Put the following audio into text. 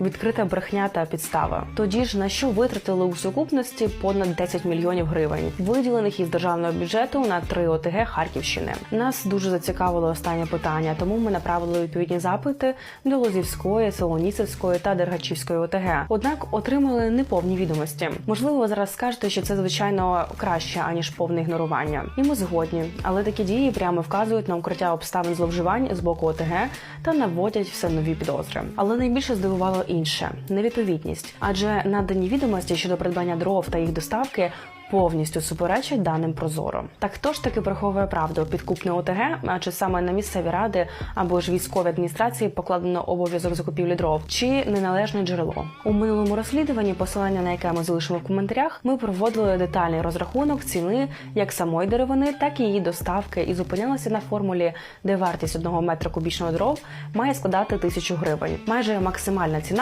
Відкрита брехня та підстава. Тоді ж на що витратили у сукупності понад 10 мільйонів гривень, виділених із державного бюджету на три ОТГ Харківщини. Нас дуже зацікавило останнє питання, тому ми направили відповідні запити до Лозівської, Солоніцевської та Дергачівської ОТГ. Однак отримали неповні відомості. Можливо, ви зараз скажете, що це звичайно краще аніж повне ігнорування. І ми згодні, але такі дії прямо вказують на укриття обставин зловживань з боку ОТГ та наводять все нові підозри. Але найбільше здивувало інше невідповідність, адже надані відомості щодо придбання дров та їх доставки. Повністю суперечать даним прозоро. Так хто ж таки приховує правду? Підкупне ОТГ, а чи саме на місцеві ради або ж військові адміністрації покладено обов'язок закупівлі дров, чи неналежне джерело у минулому розслідуванні, посилання на яке ми залишимо в коментарях, ми проводили детальний розрахунок ціни як самої деревини, так і її доставки, і зупинялися на формулі, де вартість одного метра кубічного дров має складати тисячу гривень. Майже максимальна ціна